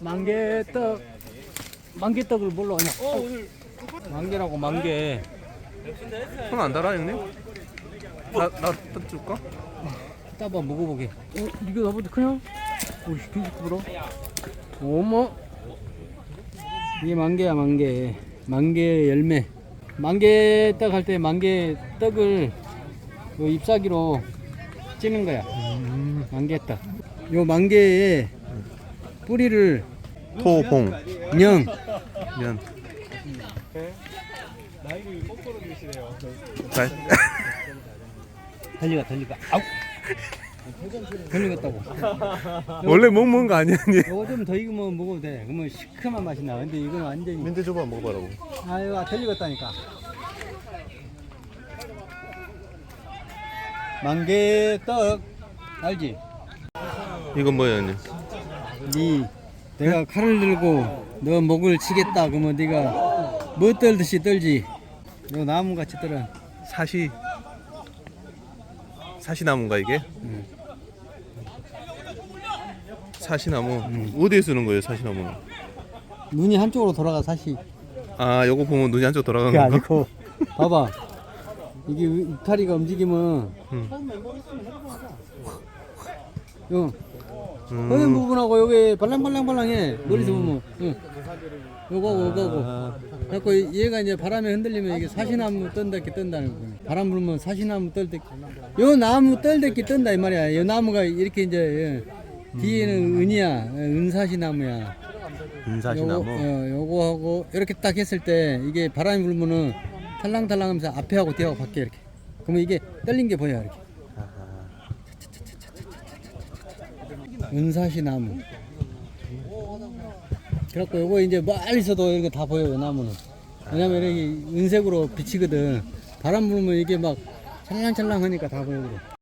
만개떡 만개떡을 몰라 그냥 만개라고 만개. 손 안 달아 형님? 나나 줄까? 따봐 먹어보게. 어? 이거 나보다 그냥 오이 계속 불어 어머. 이게 만개야 만개. 만개 열매. 만개 떡 할 때 만개 떡을 요 잎사귀로 찌는 거야. 만개 떡. 요 만개에 뿌리를 토봉 냥 면. 잘. 달리가 달리가 아우 달리겠다고 원래 못 먹는 거 아니야 니? 요거 좀 더 익으면 먹어도 돼 그러면 시큼한 맛이 나 근데 이건 완전히 민대 줘봐 먹어봐라고. 아유 아 달리겠다니까 만개떡 알지? 이건 뭐야 형님? 네 내가 칼을 들고 너 목을 치겠다 그러면 네가 뭐 떨듯이 떨지 요 나무같이 떨어 사시. 사시나무인가 이게? 응. 사시나무. 어디에 쓰는 거예요 사시나무는? 눈이 한쪽으로 돌아가 사시 아 요거 보면 눈이 한쪽 돌아가는 건가? 아니고 봐봐 이게 울타리가 움직이면 응. 요 음. 허연 부분하고 여기 발랑발랑발랑해 머리서 보면. 응. 요거하고 요거하고 아, 그래갖고 얘가 이제 바람에 흔들리면 이게 사시나무 떤다기 뜬다는 거예요. 바람 불면 사시나무 떨듯이 요 나무 떨듯이 뜬다 이 말이야. 요 나무가 이렇게 이제 예, 뒤에는 은이야 예, 은사시나무야. 요거, 은사시나무. 어, 요거하고 이렇게 딱 했을 때 이게 바람이 불면은 탈랑탈랑 하면서 앞에 하고 뒤하고 바뀌어 이렇게. 그러면 이게 떨린 게 보여 이렇게. 은사시 나무. 그래갖고 요거 이제 멀리서도 이렇게 다 보여요 나무는. 왜냐면 이렇게 은색으로 비치거든. 바람 불면 이게 막 찰랑찰랑 하니까 다 보여 그래